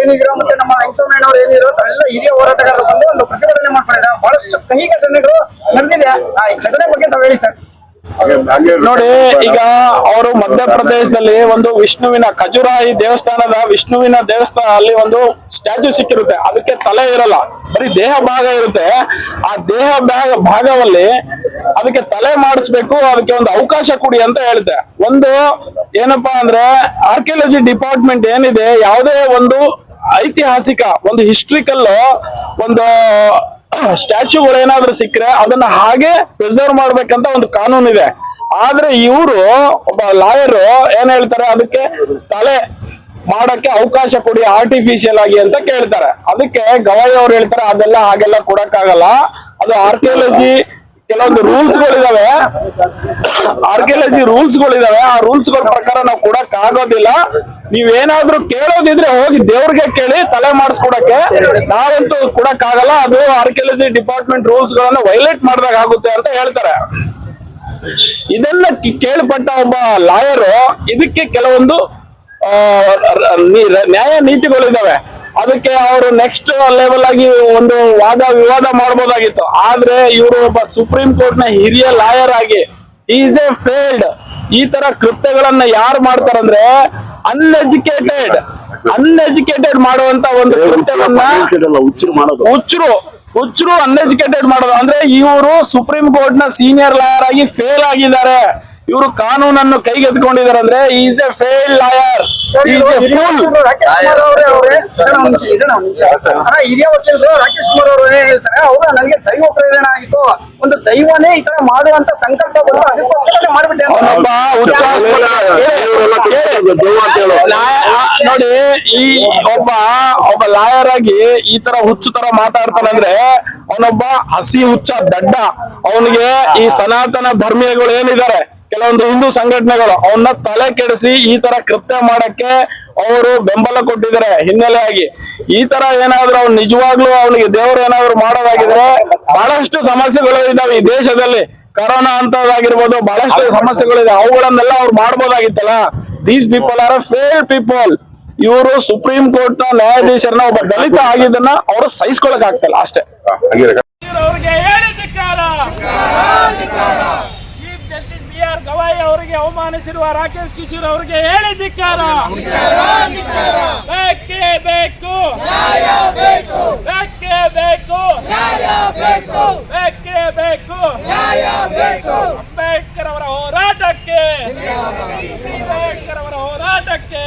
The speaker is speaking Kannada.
ಏನಿದ್ರು ಮತ್ತೆ ನಮ್ಮ ಏನಿರೋ ಎಲ್ಲ ಹಿರಿಯ ಹೋರಾಟಗಾರರು ಬಂದು ಒಂದು ಪ್ರತಿಭಟನೆ ಮಾಡ್ಕೊಂಡಿದ್ದಾರೆ. ಬಹಳಷ್ಟು ಕಹಿ ಘಟನೆಗಳು ನಡೆದಿದೆ. ಆ ಈ ಘಟನೆ ಬಗ್ಗೆ ತಾವು ಹೇಳಿ ಸರ್. ನೋಡಿ ಈಗ ಅವರು ಮಧ್ಯಪ್ರದೇಶದಲ್ಲಿ ಒಂದು ವಿಷ್ಣುವಿನ ಖಜುರಾಯಿ ದೇವಸ್ಥಾನದ ವಿಷ್ಣುವಿನ ದೇವಸ್ಥಾನ ಅಲ್ಲಿ ಒಂದು ಸ್ಟ್ಯಾಚ್ಯೂ ಸಿಕ್ಕಿರುತ್ತೆ. ಅದಕ್ಕೆ ತಲೆ ಇರಲ್ಲ. ಬರೀ ದೇಹ ಭಾಗ ಇರುತ್ತೆ. ಆ ದೇಹ ಭಾಗ ಭಾಗವಲ್ಲಿ ಅದಕ್ಕೆ ತಲೆ ಮಾಡಿಸ್ಬೇಕು ಅದಕ್ಕೆ ಒಂದು ಅವಕಾಶ ಕೊಡಿ ಅಂತ ಹೇಳುತ್ತೆ ಒಂದು ಏನಪ್ಪಾ ಅಂದ್ರೆ ಆರ್ಕಿಯಾಲಜಿ ಡಿಪಾರ್ಟ್ಮೆಂಟ್ ಏನಿದೆ, ಯಾವುದೇ ಒಂದು ಐತಿಹಾಸಿಕ, ಒಂದು ಹಿಸ್ಟ್ರಿಕಲ್ ಒಂದು ಸ್ಟ್ಯಾಚ್ಯೂಗಳು ಏನಾದ್ರೂ ಸಿಕ್ಕರೆ ಅದನ್ನ ಹಾಗೆ ಪ್ರಿಸರ್ವ್ ಮಾಡ್ಬೇಕಂತ ಒಂದು ಕಾನೂನು ಇದೆ. ಆದ್ರೆ ಇವರು ಒಬ್ಬ ಲಾಯರು ಏನ್ ಹೇಳ್ತಾರೆ, ಅದಕ್ಕೆ ತಲೆ ಮಾಡಕ್ಕೆ ಅವಕಾಶ ಕೊಡಿ ಆರ್ಟಿಫಿಷಿಯಲ್ ಆಗಿ ಅಂತ ಕೇಳ್ತಾರೆ. ಅದಕ್ಕೆ ಗವಾಯಿ ಅವ್ರು ಹೇಳ್ತಾರೆ, ಅದೆಲ್ಲ ಹಾಗೆಲ್ಲ ಕೊಡಕ್ಕಾಗಲ್ಲ. ಅದು ಆರ್ಕಿಯಾಲಜಿ ಕೆಲವೊಂದು ರೂಲ್ಸ್ ಗಳಿದಾವೆ ಆರ್ಕಿಯಾಲಜಿ ರೂಲ್ಸ್ ಗಳಿದಾವೆ ಆ ರೂಲ್ಸ್ಗಳ ಪ್ರಕಾರ ನಾವು ಕೊಡಕ್ ಆಗೋದಿಲ್ಲ. ನೀವೇನಾದ್ರೂ ಕೇಳೋದಿದ್ರೆ ಹೋಗಿ ದೇವ್ರಿಗೆ ಕೇಳಿ, ತಲೆ ಮಾಡಿಸ್ಕೊಡಕ್ಕೆ. ನಾವಂತೂ ಕೊಡಕ್ ಆಗಲ್ಲ. ಅದು ಆರ್ಕಿಯಾಲಜಿ ಡಿಪಾರ್ಟ್ಮೆಂಟ್ ರೂಲ್ಸ್ ಗಳನ್ನ ವೈಲೇಟ್ ಮಾಡ್ದಾಗ ಆಗುತ್ತೆ ಅಂತ ಹೇಳ್ತಾರೆ. ಇದೆಲ್ಲ ಕೇಳ್ಪಟ್ಟ ಒಬ್ಬ ಲಾಯರು ಇದಕ್ಕೆ ಕೆಲವೊಂದು ನ್ಯಾಯ ನೀತಿಗಳಿದಾವೆ ಅದಕ್ಕೆ ಅವರು ನೆಕ್ಸ್ಟ್ ಲೆವೆಲ್ ಆಗಿ ಒಂದು ವಾದ ವಿವಾದ ಮಾಡಬಹುದಾಗಿತ್ತು ಆದ್ರೆ ಇವರು ಒಬ್ಬ ಸುಪ್ರೀಂ ಕೋರ್ಟ್ನ ಹಿರಿಯ ಲಾಯರ್ ಆಗಿ ಈಸ್ ಎ ಫೇಲ್ಡ್ ಈ ತರ ಕೃತ್ಯಗಳನ್ನ ಯಾರು ಮಾಡ್ತಾರಂದ್ರೆ ಅನ್ಎಜುಕೇಟೆಡ್ ಅನ್ಎಜುಕೇಟೆಡ್ ಮಾಡುವಂತ ಒಂದು ಕೃತ್ಯವನ್ನ ಹುಚ್ಚರು ಮಾಡೋದು. ಹುಚ್ಚರು ಹುಚ್ಚರು ಅನ್ಎಜುಕೇಟೆಡ್ ಮಾಡೋದು. ಅಂದ್ರೆ ಇವರು ಸುಪ್ರೀಂ ಕೋರ್ಟ್ನ ಸೀನಿಯರ್ ಲಾಯರ್ ಆಗಿ ಫೇಲ್ ಆಗಿದ್ದಾರೆ. ಇವರು ಕಾನೂನನ್ನು ಕೈಗೆತ್ಕೊಂಡಿದ್ದಾರೆ ಅಂದ್ರೆ is a failed lawyer is a fool ಹಿರಿಯ ವಕೀಲರು ರಾಕೇಶ್ ಕುಮಾರ್ ಅವರು ಏನ್ ಹೇಳ್ತಾರೆ? ಅವರು ನನಗೆ ದೈವ ಪ್ರೇರಣೆ ದೈವನೇ ಈ ತರ ಮಾಡುವಂತ ಸಂಕಲ್ಪ ಬಂದು ಅದಕ್ಕೋಸ್ಕರ ಮಾಡ್ಬಿಟ್ಟೆ. ನೋಡಿ ಈ ಒಬ್ಬ ಒಬ್ಬ ಲಾಯರ್ ಆಗಿ ಈ ತರ ಹುಚ್ಚು ತರ ಮಾತಾಡ್ತಾನಂದ್ರೆ ಅವನೊಬ್ಬ ಹಸಿ ಹುಚ್ಚ ದಡ್ಡ. ಅವನಿಗೆ ಈ ಸನಾತನ ಧರ್ಮೀಯಗಳು ಏನಿದ್ದಾರೆ? ಕೆಲವೊಂದು ಹಿಂದೂ ಸಂಘಟನೆಗಳು ಅವನ್ನ ತಲೆ ಕೆಡಿಸಿ ಈ ತರ ಕೃತ್ಯ ಮಾಡಕ್ಕೆ ಅವರು ಬೆಂಬಲ ಕೊಟ್ಟಿದ್ದಾರೆ ಹಿನ್ನೆಲೆಯಾಗಿ. ಈ ತರ ಏನಾದ್ರೂ ಅವ್ನು ನಿಜವಾಗ್ಲೂ ಅವನಿಗೆ ದೇವರು ಏನಾದ್ರು ಮಾಡೋದಾಗಿದ್ರೆ ಬಹಳಷ್ಟು ಸಮಸ್ಯೆಗಳು ಇದಾವೆ ಈ ದೇಶದಲ್ಲಿ. ಕರೋನಾ ಅಂತದಾಗಿರ್ಬೋದು ಬಹಳಷ್ಟು ಸಮಸ್ಯೆಗಳಿದೆ. ಅವುಗಳನ್ನೆಲ್ಲ ಅವ್ರು ಮಾಡ್ಬೋದಾಗಿತ್ತಲ್ಲ? These people are fail people ಇವರು ಸುಪ್ರೀಂ ಕೋರ್ಟ್ನ ನ್ಯಾಯಾಧೀಶರನ್ನ ಒಬ್ಬ ದಲಿತ ಆಗಿದ್ದನ್ನ ಅವರು ಸಹಿಸ್ಕೊಳಕ್ ಆಗ್ತಿಲ್ಲ ಅಷ್ಟೇ chief justice B R Gavai ಅವರಿಗೆ ಅವಮಾನಿಸಿರುವ ರಾಕೇಶ್ ಕಿಶೋರ್ ಅವರಿಗೆ ಹೇಳಿದ್ದಕ್ಕಾರ ಬೇಕೇ ಬೇಕು ಬೇಕೇ ಬೇಕು ಬೇಕೇ. ಬೇಕು ಅಂಬೇಡ್ಕರ್ ಅವರ ಹೋರಾಟಕ್ಕೆ. ಅಂಬೇಡ್ಕರ್ ಅವರ ಹೋರಾಟಕ್ಕೆ.